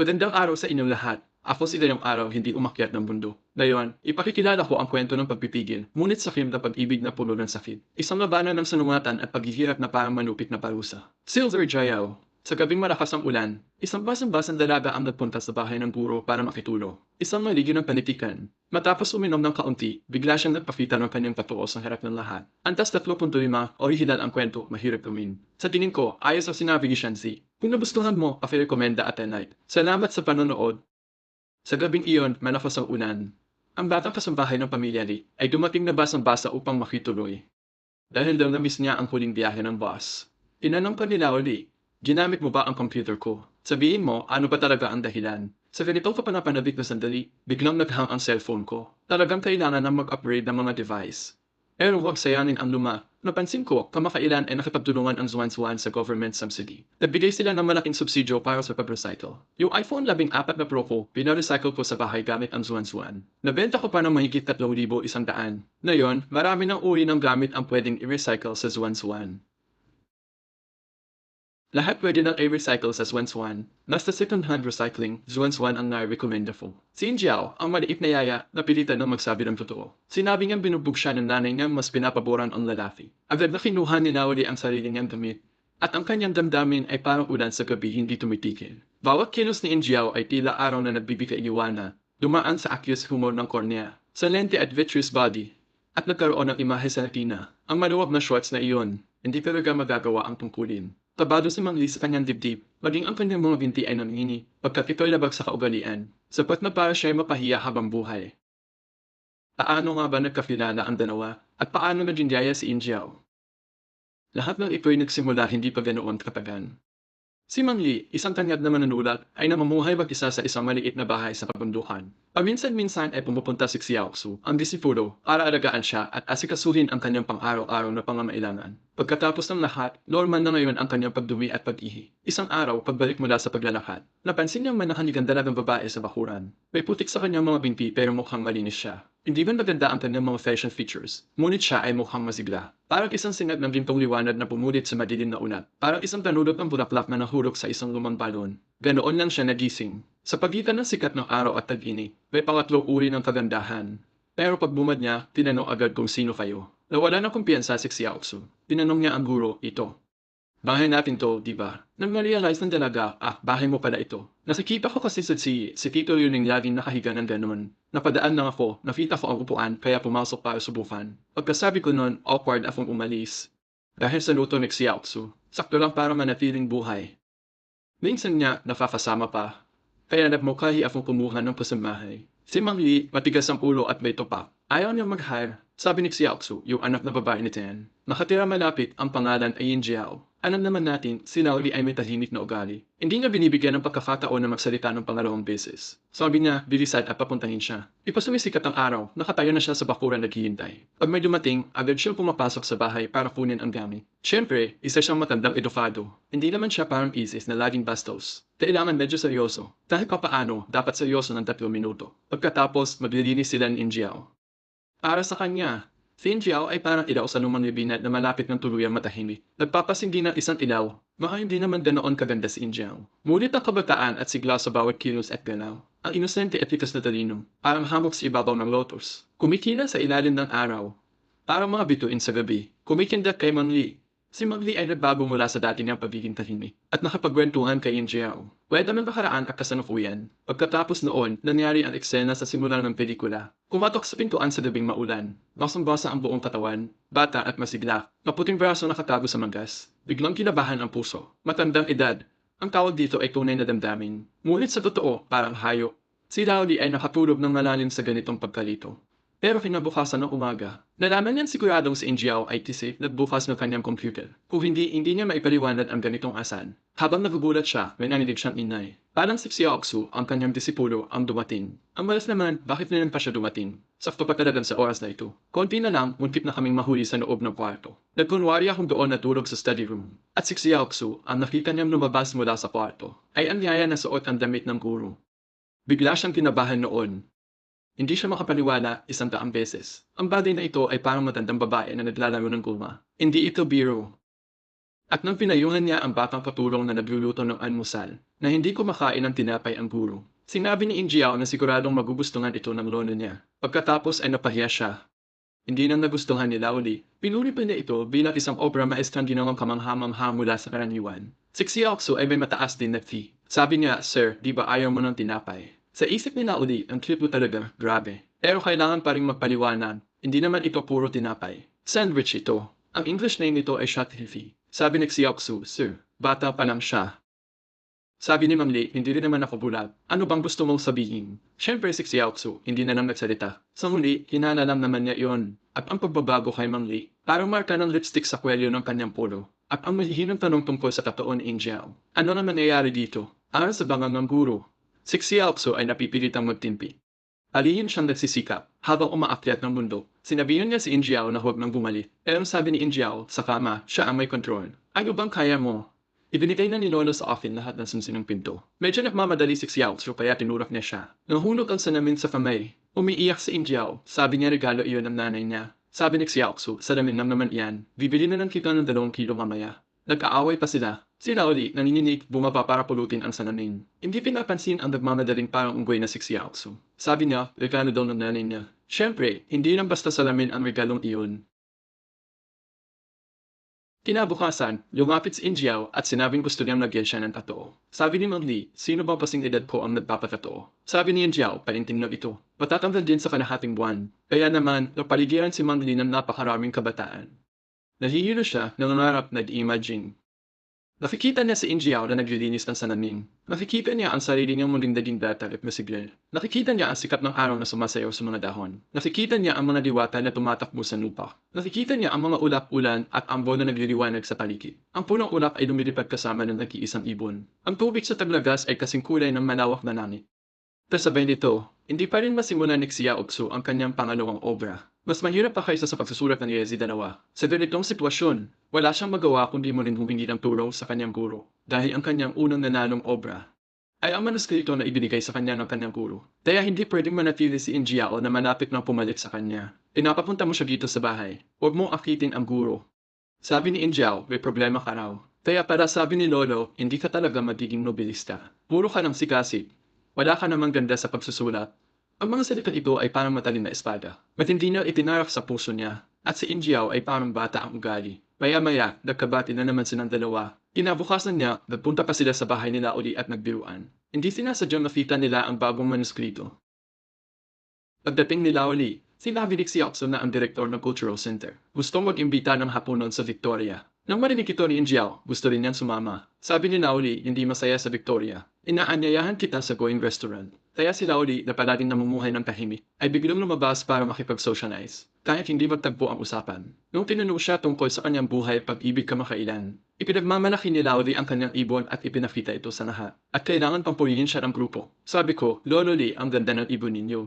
Magandang araw sa inyong lahat. Ako si Dayong Araw, hindi umakyat ng mundo. Ngayon, ipakikilala ko ang kwento ng pagpipigil, ngunit sa film na pag-ibig na puno ng sakit. Isang labanan ng sanumatan at paghihirap na parang manupit na parusa. Silver Jayao, sa gabing malakas ang ulan, isang basang-basang dalaga ang nagpunta sa bahay ng guro para makitulo. Isang maligin ng panitikan. Matapos uminom ng kaunti, bigla siyang nagpakita ng kanyang tatuo sa harap ng lahat. Antas 3.5, original ang kwento, mahirap gawin. Sa tingin ko, ayos ang sinabi ni Shansi. Kung nagustuhan mo, pakirekomenda at night. Salamat sa panonood. Sa gabing iyon, malakas ang ulan. Ang batang kasambahay ng pamilya Lee ay dumating na basang-basa upang makituloy. Dahil daw na-miss niya ang huling biyahe ng boss. Tinanong pa nila Lee, ginamit mo ba ang computer ko? Sabihin mo, ano ba talaga ang dahilan? Sa ganitong kapanapanabik na sandali, biglang naghang ang cellphone ko. Talagang kailangan na mag-upgrade ng mga device. Pero huwag sayanin ang luma. Napansin ko, kamakailan ay nakipagtulungan ang Zwan-Zwan sa government subsidy. Nagbigay sila ng malaking subsidyo para sa pag-recycle. Yung iPhone 14 na Pro ko, pinarecycle ko sa bahay gamit ang Zwan-Zwan. Nabenta ko pa ng mahigit 3,100. Ngayon, marami ng uri ng gamit ang pwedeng i-recycle sa Zwan-Zwan. Lahat pwede nang i-recycle sa Zwan-Zwan. Nasta second-hand recycling, Zwan-Zwan ang nai-recommenda ko. Si Injiao, ang maliit na yaya, napilitan na magsabi ng totoo. Sinabi niyang binubog siya ng nanay niya mas pinapaboran ang lalaki. Agad na kinuha ni Naoli ang sarili niyang damit. At ang kanyang damdamin ay parang ulan sa gabi hindi tumitigil. Bawat kilos ni Injiao ay tila araw na nagbibigay iwana, dumaan sa aqueous humor ng cornea, sa lente at vitreous body, at nagkaroon ng imahe sa retina. Ang maluwag na shorts na iyon, hindi talaga magagawa ang tungkulin. Tabado si Mang Lee sa kanyang dibdib, maging ang kanyang mga binti ay nangingi, pagkat ito'y labag sa kaugalian, sapat na para siya'y mapahiya habang buhay. Paano nga ba nagkakilala ang dalawa, at paano naging diyaya si Injiao? Lahat ng ito'y nagsimula hindi pa ganoon katagan. Si Mang Lee, isang tanyag na manunulat, ay namumuhay mag-isa sa isang maliit na bahay sa kabundukan. Paminsan-minsan ay pumupunta si Xiaoxu, ang disipulo, para alagaan siya at asikasuhin ang kanyang pang-araw-araw na pangangailangan. Pagkatapos ng lahat, normal na ngayon ang kanyang pagdumi at pag-ihi. Isang araw, pagbalik mula sa paglalakad, napansin niyang may nakaligang dalagang babae sa bakuran. May putik sa kanyang mga binti pero mukhang malinis siya. Hindi man maganda ang kanyang mga fashion features, ngunit siya ay mukhang masigla. Parang isang sinag ng gintong liwanag na pumulit sa madilim na unat. Parang isang tanulog ng bulaklak na nahurok sa isang lumang balon. Ganoon lang siya nagising. Sa pagitan ng sikat ng araw at tag-init, may pangatlong uri ng kagandahan. Pero pag bumad niya, tinanong agad kung sino kayo. Nawala ng kumpiyansa si Xiaoxu. Tinanong niya ang guro, ito. Bahay natin to, di ba? Nang ma-realize ng dalaga, ah, bahay mo pala ito. Nasakipa ko kasi sa si, si Tito yun yung laging nakahiga ng ganun. Napadaan lang ako, nakita ko ang upuan, kaya pumasok para subukan. Pagkasabi ko nun, awkward akong umalis. Dahil sa luto ni Xiaoxu, sakto lang para manatiling buhay. Minsan niya, nakakasama pa. Kaya nagmukhahi akong kumuha ng pasamahay. Si Mang Li, matigas ang ulo at may topak. Ayaw niya mag-hire. Sabi ni Xiaoxu, yung anak na babae ni Tian. Nakatira malapit, ang pangalan ay Yin Jiao. Alam naman natin, si Naoli ay may tahimik na ugali. Hindi niya binibigyan ng pagkakataon na magsalita ng pangalawang beses. Sabi niya, bilisan at papuntahin siya. Ipasumisikat ang araw, nakatayo na siya sa bakuran naghihintay. Pag may dumating, agad siyang pumapasok sa bahay para kunin ang gamit. Siyempre, isa siyang matandang edofado. Hindi naman siya parang isis na laging bastos. Kailangan medyo seryoso. Dahil papaano, dapat seryoso ng tatlong minuto. Pagkatapos, maglilinis sila ni Injiao. Para sa kanya, Si Injiao ay parang ilaw sa lumang libinat na malapit ng tuluyang matahimik. Nagpapasindi ng isang ilaw, baka hindi naman ganoon kaganda si Injiao. Ngunit ang kabataan at sigla sa bawat kilos at galaw. Ang inosente at tikas na talino, parang hamok sa ibabaw ng lotus. Kumikina sa ilalim ng araw, parang mga bituin sa gabi. Kumikinda kay Mang Li. Si Mang Li ay nagbago mula sa dati niyang pagiging tahimik at nakapagwentuhan kay Injiao. Pwede man bakaraan at kasanukuyan. Pagkatapos noon, nangyari ang eksena sa simula ng pelikula. Kumatok sa pintuan sa dabing maulan. Basang-basa ang buong katawan, bata at masigla. Maputing braso nakatago sa manggas. Biglang kinabahan ang puso. Matandang edad. Ang tawag dito ay tunay na damdamin. Ngunit sa totoo, parang hayo. Si Rowley ay nakatulog ng malalim sa ganitong pagkalito. Pero kinabukasan ng umaga, nalaman niyan siguradong si Injiao ay tisip nagbukas ng kanyang computer. Kung hindi, hindi niya maipaliwanag ang ganitong asan. Habang nagugulat siya, may nanilig siyang inay. Parang si Xiaoxu, ang kanyang disipulo, ang dumating. Ang malas naman, bakit naman pa siya dumating? Sakto pa talagang sa oras na ito. Konti na lang, muntik na kaming mahuli sa loob ng kwarto. Nagkunwari akong doon natulog sa study room. At si Xiaoxu, ang nakita niyang lumabas mula sa kwarto, ay ang yaya na suot ang damit ng guro. Bigla siyang kinabahan noon. Hindi siya makapaniwala isang daang beses. Ang bagay na ito ay parang matandang babae na naglalaro ng guma. Hindi ito biro. At nang pinayuhan niya ang batang katulong na nagluluto ng almusal, na hindi kumakain ng tinapay ang guro, sinabi ni Injiao na siguradong magugustuhan ito ng lolo niya. Pagkatapos ay napahiya siya. Hindi na nagustuhan ni Laoli, pinuri pa niya ito bilang isang obra maestrang ginawang kamangha-mangha mula sa karaniwan. Si Xiaoxu ay may mataas din na fee. Sabi niya, Sir, di ba ayaw mo ng tinapay? Sa isip ni Laoli, ang trip mo talaga, grabe. Pero kailangan pa rin magpaliwanag, hindi naman ito puro tinapay. Sandwich ito. Ang English name nito ay Shatilfi. Sabi ni Xiaoxu, Sir, bata pa lang siya. Sabi ni Mang Li, hindi rin naman ako bulag. Ano bang gusto mong sabihin? Siyempre si Xiaoxu, hindi na lang nagsalita. Sa muli, hinanalam naman niya iyon. At ang pagbabago kay Mang Li, parang marka ng lipstick sa kwelyo ng kanyang polo. At ang mahihirang tanong tungkol sa ni Injiao. Ano naman nangyayari dito? Ayon sa bangang ng guro, si Xiaoxu ay napipilitang magtimpi. Alihin siyang nagsisikap habang umaakyat ng mundo. Sinabihan niya si Injiao na huwag nang bumalik. Pero sabi ni Injiao, sa kama, siya ang may control. Ano bang kaya mo? Ibinigay na ni Lolo sa akin lahat ng sumsinong pinto. Medyo nagmamadali si Xiaoxu kaya tinurok niya siya. Nahulog ang salamin sa kamay. Umiiyak si Injiao. Sabi niya regalo iyon ng nanay niya. Sabi ni Xiaoxu, salamin nam naman iyan. Bibili na lang kita ng dalawang kilo mamaya. Nagkaaway pa sila. Si Laoli, nanininig, bumaba para pulutin ang salamin. Hindi pinapansin ang nagmamadaling parang unggoy na si Xiaoxu. Sabi niya, regalo daw ng nanay niya. Siyempre, hindi lang basta salamin ang regalong iyon. Kinabukasan, lumapit si Injiao at sinabing gusto niyang lagyan siya ng tattoo. Sabi ni Mang Li, sino ba pasing edad ko ang nagpapatattoo? Sabi ni Injiao, palinting na ito. Matatanggal din sa kalahating buwan. Kaya naman, napaligiran si Mang Li ng napakaraming kabataan. Nahihilo siya, nangangarap na di-imagine. Nakikita niya si Injiao na naglilinis ng salamin. Nakikita niya ang sarili niyang muling naging data at masigil. Nakikita niya ang sikat ng araw na sumasayaw sa mga dahon. Nakikita niya ang mga diwata na tumatakbo sa lupa. Nakikita niya ang mga ulap-ulan at ambon na nagliliwanag sa paligid. Ang punong ulap ay lumilipad kasama ng nag-iisang ibon. Ang tubig sa taglagas ay kasing kulay ng malawak na langit. Kasabay nito, hindi pa rin masimulan ni Xiaoxu ang kanyang pangalawang obra. Mas mahirap pa kaysa sa pagsusulat ng Yezi dalawa. Sa ganitong sitwasyon, wala siyang magawa kundi mo rin humingi ng tulong sa kanyang guro dahil ang kanyang unang nanalong obra ay ang manuskrito na ibinigay sa kanya ng kanyang guro. Kaya hindi pwedeng manatili si Injiao na malapit nang pumalit sa kanya. Pinapapunta mo siya dito sa bahay. Huwag mong akitin ang guro. Sabi ni Injiao, may problema ka raw. Kaya para sabi ni Lolo, hindi ka talaga magiging nobilista. Puro ka ng sikasip. Wala ka namang ganda sa pagsusulat. Ang mga salita ito ay parang matalin na espada. Matindi na itinarak sa puso niya. At si Injiao ay parang bata ang ugali. Maya-maya, nagkabati na naman silang dalawa. Kinabukasan niya, nagpunta pa sila sa bahay nila uli at nagbiruan. Hindi sinasadyang makita nila ang bagong manuskrito. Pagdating nila uli, sinabi ni Xiaoxu na ang direktor ng Cultural Center. Gustong mag-imbita ng hapunan sa Victoria. Nang marinig ito ni Injiao, gusto rin niyang sumama. Sabi ni Naoli, hindi masaya sa Victoria. Inaanyayahan kita sa going restaurant. Kaya si Naoli, na palaging namumuhay ng tahimik, ay biglang lumabas para makipag-socialize. Kahit hindi magtagpo ang usapan. Nung tinanong siya tungkol sa kanyang buhay pag-ibig kamakailan, ipinagmamalaki ni Naoli ang kanyang ibon at ipinakita ito sa lahat. At kailangan pang purihin siya ng grupo. Sabi ko, Lolo Lee, ang ganda ng ibon ninyo.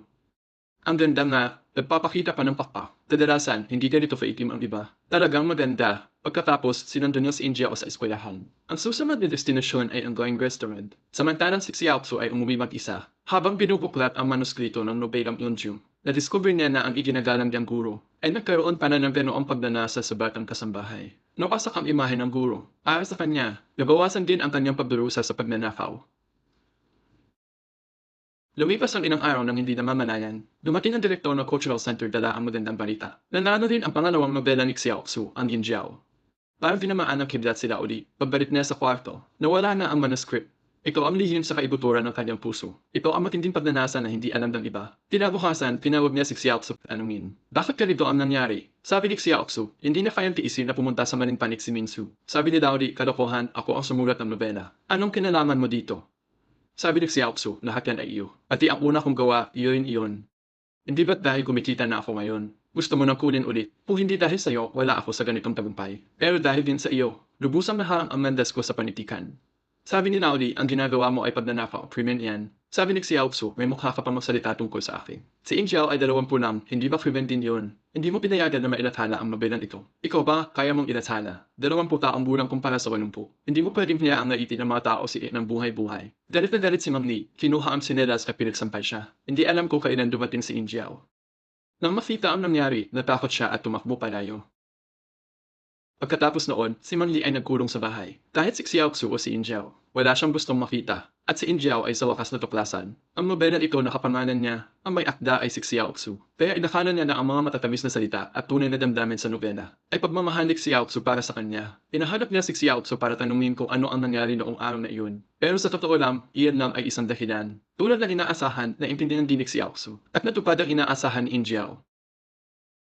Ang ganda nga, nagpapakita pa ng papa. Kadalasan, hindi ganito kaitim ang iba. Talagang maganda. Pagkatapos, sinundan niya si India o sa eskwelahan. Ang susunod na destinasyon ay ang going restaurant. Samantalang si Xiaoxu ay umuwi mag-isa. Habang binubuklat ang manuskrito ng nobelang Yunjung, na-discover niya na ang iginagalang niyang guro ay nagkaroon pa na ng ganoong pagnanasa sa batang kasambahay. Nakasak ang imahe ng guro. Ayon sa kanya, nabawasan din ang kanyang pagdurusa sa pagnanakaw. Lumipas ang ilang araw nang hindi namamalayan. Dumating ang direktor ng Cultural Center dala ang magandang balita. Nanalo din ang pangalawang nobela ni Xiaoxu, ang Yin Jiao. Parang tinamaan ng kiblat sila uli. Pagbalik niya sa kwarto, nawala na ang manuscript. Ito ang lihim sa kaibuturan ng kanyang puso. Ito ang matinding pagnanasa na hindi alam ng iba. Tinabukasan, tinawag niya si Xiaoxu anungin. Bakit ganito ang nangyari? Sabi ni Xiaoxu, hindi na kayang tiisin na pumunta sa maling panik si Minsu. Sabi ni Daori, kalokohan, ako ang sumulat ng nobela. Anong kinalaman mo dito? Sabi ni Xiaoxu, lahat yan ay iyo. Pati ang una kong gawa, iyon iyon. Hindi ba't dahil kumikita na ako ngayon? Gusto mo nang kunin ulit? Kung hindi dahil sa iyo, wala ako sa ganitong tagumpay. Pero dahil din sa iyo, lubusang naharang ang mandas ko sa panitikan. Sabi ni Nauli, ang ginagawa mo ay pagnanakaw, krimen yan. Sabi ni Xiaoxu, may mukha ka pa magsalita tungkol sa akin. Si Injiao ay dalawampu nam, hindi ba krimen din yun? Hindi mo pinayagan na mailathala ang mabilan ito. Ikaw ba, kaya mong ilathala? Dalawampu taong bulang kumpara sa walumpu. Hindi mo pwedeng hinayaan na itin ng mga tao si ng buhay-buhay. Dalit na dalit si Mang Li, kinuha ang sinelas at pinagsampay siya. Hindi alam ko kailan dumating si Injiao. Nang makita ang nangyari, natakot siya at tumakbo palayo. Pagkatapos noon, si Mang Li ay nagkulong sa bahay. Kahit si Xiaoxu o si Injiao, wala siyang gustong makita. At si Injiao ay sa wakas natuklasan. Ang nobela ito na kapamanan niya, ang may akda ay si Xiaoxu. Kaya inakanan niya na ang mga matatamis na salita at tunay na damdamin sa nobela ay pagmamahalik si Xiaoxu para sa kanya. Pinahanap niya si Xiaoxu para tanungin kung ano ang nangyari noong araw na iyon. Pero sa totoo lang, iyan lang ay isang dahilan. Tulad ng inaasahan na intindihan din ni Xiaoxu at natupad ang inaasahan ni Injiao.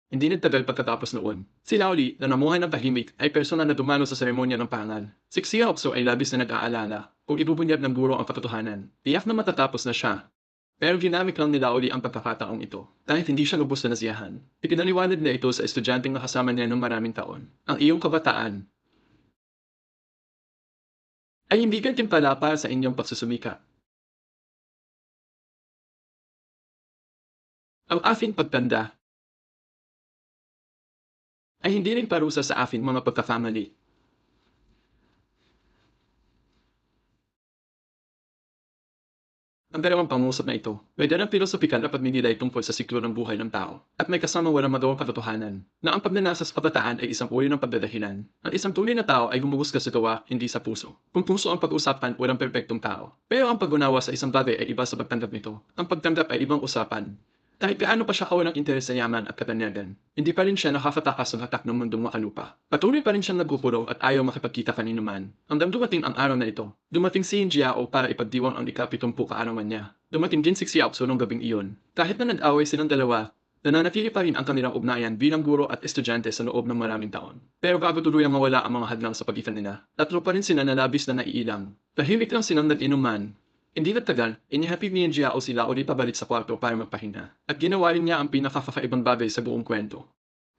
Hindi nagtagal pagkatapos noon. Si Laoli, na namuhay ng tahimik, ay personal na dumalo sa seremonya ng pangal. Si Xiaoxu ay labis na nag-aalala kung ibubunyag ng guro ang katotohanan. Tiyak na matatapos na siya. Pero ginamit lang ni Laoli ang pagkakataong ito dahil hindi siya lubos na nasiyahan. Ipinaliwanag na ito sa estudyanteng nakasama niya ng maraming taon. Ang iyong kabataan ay hindi gantimpala para sa inyong pagsusumika. Ang aking pagtanda ay hindi rin parusa sa aking mga pagka-family. Ang dalawang pangusap na ito, may dalang pilosopikal na pagninilay tungkol sa siklo ng buhay ng tao at may kasamang walang magawang katotohanan na ang pagnanasa sa kabataan ay isang uri ng pagdadahilan. Ang isang tunay na tao ay gumuguska sa gawa, hindi sa puso. Kung puso ang pag-usapan, walang perpektong tao. Pero ang pag-unawa sa isang bagay ay iba sa pagtanggap nito. Ang pagtanggap ay ibang usapan. Kahit gaano pa siya kawalang interes sa yaman at katanyagan, hindi pa rin siya nakakatakas ng hatak ng mundong makalupa. Patuloy pa rin siyang nagpupuro at ayaw makipagkita kanino man. Hanggang dumating ang araw na ito, dumating si Jiao para ipagdiwang ang ikapitumpu kaarawan niya. Dumating din si Xiaoxu noong gabing iyon. Kahit na nag-away silang dalawa, nananatili pa rin ang kanilang ugnayan bilang guro at estudyante sa loob ng maraming taon. Pero bago tuluyang mawala ang mga hadlang sa pagitan nila, tatlo pa rin sila na labis na naiilang. Tahimik lang silang nag-inuman hindi nagtagal, inihatid ni Jiao sila ulit pabalik sa kwarto para magpahinga. At ginawa rin niya ang pinakakakaibang bagay sa buong kwento.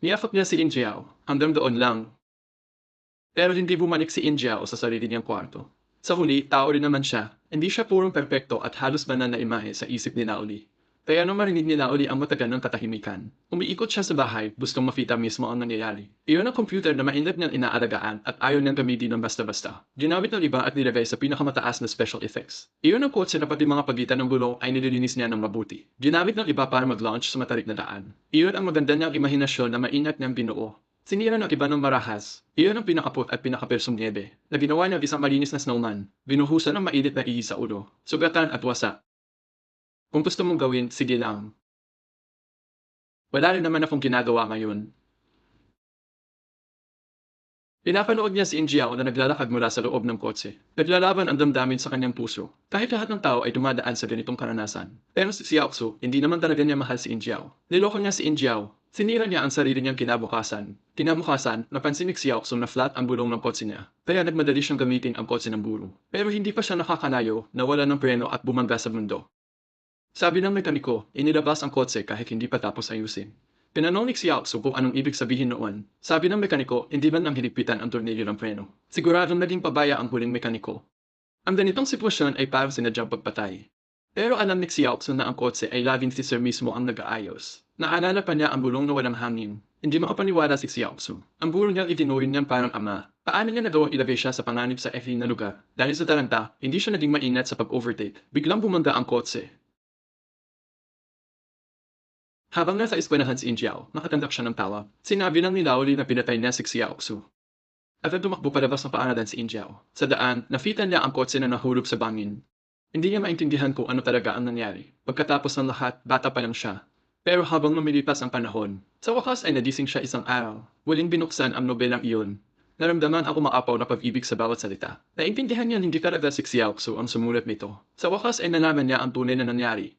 Niyakap niya si Injiao, hanggang doon lang. Pero hindi bumalik si Injiao sa sarili niyang kwarto. Sa huli, tao rin naman siya. Hindi siya purong perpekto at halos banal na imahe sa isip ni Naoli. Kaya nung marinig ni Naoli ang matagal ng katahimikan, umiikot siya sa bahay, gustong mafita mismo ang nangyayari. Iyon ang computer na maingat niyang inaalagaan at ayaw niyang gamitin ng basta-basta. Ginamit ng iba at nilagay sa pinakamataas na special effects. Iyon ang kotse na pati mga pagitan ng gulong ay nililinis niya ng mabuti. Ginamit ng iba para mag-launch sa matarik na daan. Iyon ang maganda niyang imahinasyon na maingat niyang binuo. Sinira ng iba ng marahas. Iyon ang pinakapot at pinakapersong niebe na ginawa niya isang malinis na snowman. Binuhusan ng mainit na ihi sa ulo, sugatan at wasa. Kung gusto mong gawin, sige lang. Wala rin naman akong ginagawa ngayon. Pinapanood niya si Injiao na naglalakad mula sa loob ng kotse. Naglalaban ang damdamin sa kanyang puso. Kahit lahat ng tao ay dumadaan sa ganitong karanasan. Pero si Xiaoxu, hindi naman talaga niya mahal si Injiao. Niloko niya si Injiao. Sinira niya ang sarili niyang kinabukasan. Kinabukasan, napansin ni Xiaoxu na flat ang bulong ng kotse niya. Kaya nagmadali siyang gamitin ang kotse ng buro. Pero hindi pa siya nakakanayo, nawala ng preno at bumangga sa mundo. Sabi ng mekaniko, inilabas ang kotse kahit hindi pa tapos ayusin. Pinanong ni Xiaoxu kung anong ibig sabihin noon. Sabi ng mekaniko, hindi man lang hinigpitan ang tornilyo ng preno. Siguradong naging pabaya ang huling mekaniko. Ang ganitong sitwasyon ay parang sinadyang pagpatay. Pero alam ni Xiaoxu na ang kotse ay laging si Sir mismo ang nag-aayos. Naalala pa niya ang bulong na walang hangin. Hindi makapaniwala si Xiaoxu. Ang bulong niya itinurin niya parang ama. Paano niya nagawang ilagay siya sa panganib sa F na lugar? Dahil sa taranta, hindi siya naging maingat sa pag-overtake. Biglang bumangga ang kotse. Habang nasa eskwelahan si Injiao, nakatanggap siya ng tawa. Sinabi ng ni Laoli na pinatay niya si Xiaoxu. At ang tumakbo palabas ng paaralan si Injiao. Sa daan, nafitan niya ang kotse na nahulog sa bangin. Hindi niya maintindihan kung ano talaga ang nangyari. Pagkatapos ng lahat, bata pa lang siya. Pero habang lumilipas ang panahon, sa wakas ay nadising siya isang araw. Waling binuksan ang nobelang iyon. Naramdaman ako maapaw na pag-ibig sa bawat salita. Naintindihan niya hindi talaga si Xiaoxu ang sumulat nito. Sa wakas ay nalaman niya ang tunay na nangyari.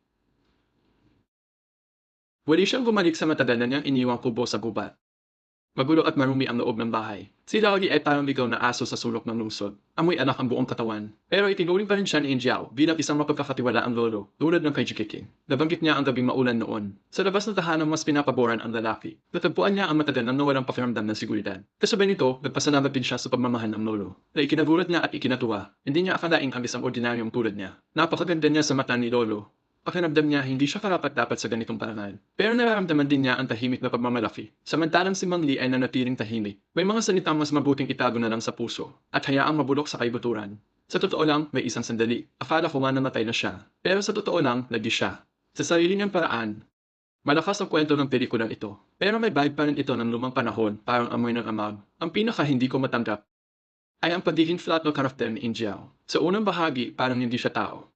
Wali siyang bumalik sa matagal na niyang iniwang kubo sa gubat. Magulo at marumi ang loob ng bahay. Si Laoli ay parang ligaw na aso sa sulok ng lungsod. Amoy anak ang buong katawan. Pero itinuring pa rin siya ni Injiao bilang isang mapagkakatiwala ang lolo, tulad ng kay Jikiki. Nabanggit niya ang gabing maulan noon. Sa labas ng tahanan mas pinapaboran ang lalaki. Natagpuan niya ang matagal na nawalang pakiramdam ng seguridad. Kasabay nito, nagpasalamat din siya sa pagmamahal ng lolo. Na ikinagulat niya at ikinatuwa. Hindi niya akalaing ang isang ordinaryong tulad niya. Napakaganda niya sa mata ni lolo pakiramdam niya hindi siya karapat-dapat sa ganitong parangal. Pero nararamdaman din niya ang tahimik na pagmamalaki. Samantalang si Mang Li ay nanatiling tahimik. May mga salitang mas mabuting itago na lang sa puso at hayaang mabulok sa kaibuturan. Sa totoo lang, may isang sandali. Akala ko nga namatay na siya. Pero sa totoo lang, lagi siya. Sa sarili niyang paraan, Malakas ang kwento ng pelikulang ito, pero may vibe pa rin ito ng lumang panahon, parang amoy ng amag. Ang pinaka hindi ko matanggap ay ang pagiging flat ng karakter ni Injiao. Sa unang bahagi, parang hindi siya tao.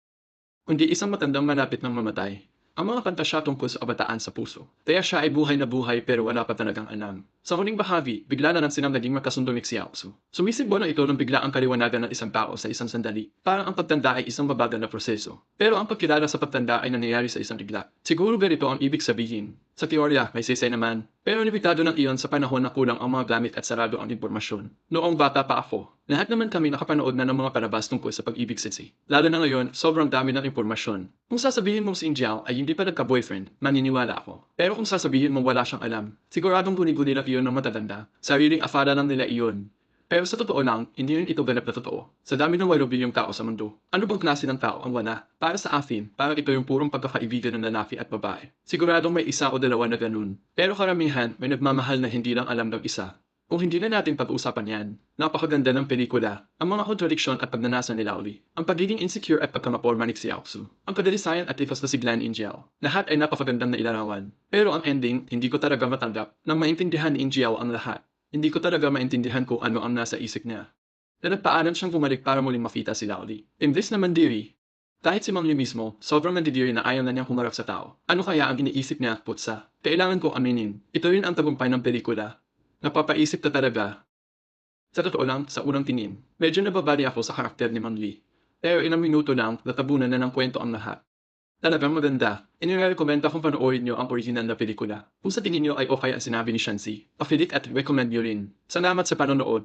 Kundi isang matandang malapit ng mamatay. Ang mga pantasya tungkol sa kabataan sa puso. Kaya siya ay buhay na buhay pero wala pa talagang alam. Sa huling bahagi, bigla na lang silang naging magkasundo ni Xiaozu. Sumisigbo na ito ng bigla ang kaliwanagan ng isang tao sa isang sandali. Parang ang pagtanda ay isang mabagal na proseso. Pero ang pagkilala sa pagtanda ay nangyayari sa isang bigla. Siguro ganito ang ibig sabihin. Sa teorya, may sisay naman. Pero limitado ng iyon sa panahon na kulang ang mga gamit at sarado ang impormasyon. Noong bata pa ako, lahat naman kami nakapanood na ng mga palabas tungkol sa pag-ibig sisi. Lalo na ngayon, sobrang dami ng impormasyon. Kung sasabihin mong si Injiao ay hindi pa nagka-boyfriend, maniniwala ako. Pero kung sasabihin mong wala siyang alam, siguradong guni-guni lang iyon ng matatanda. Sariling afada lang nila iyon. Pero sa totoo lang, hindi rin ito ganap na totoo. Sa dami ng walo bilyong tao sa mundo, ano bang klase ng tao ang wala? Para sa akin, parang ito yung purong pagkakaibigan ng lalaki at babae. Siguradong may isa o dalawa na ganun. Pero karamihan, may nagmamahal na hindi lang alam ng isa. Kung hindi na natin pag-uusapan yan, napakaganda ng pelikula, ang mga kontradiksyon at pagnanasa ni Lauli, ang pagiging insecure at pagkamaporma ni Xiaozu, ang kadalisayan at tifas na si Glenn Injiao. Lahat ay napakagandang na ilarawan. Pero ang ending, hindi ko talaga matanggap nang maintindihan ni Injiao ang lahat. Hindi ko talaga maintindihan kung ano ang nasa isip niya. Na nagpaalam siyang bumalik para muling makita si Lauli. Imbes na mandiri, kahit si Mang Yu mismo, sobrang nandidiri na ayaw na niyang humarap sa tao. Ano kaya ang iniisip niya, putsa? Kailangan ko aminin. Ito rin ang tagumpay ng pelikula. Napapaisip na talaga. Sa totoo lang, sa unang tingin, medyo nababali ako sa karakter ni Mang Lee. Pero ilang minuto lang, natabunan na ng kwento ang lahat. Talagang maganda. Inirekomenda kong panoorin niyo ang original na pelikula. Kung sa tingin niyo ay okay ang sinabi ni Shansi, pakilik at recommend niyo rin. Salamat sa panonood.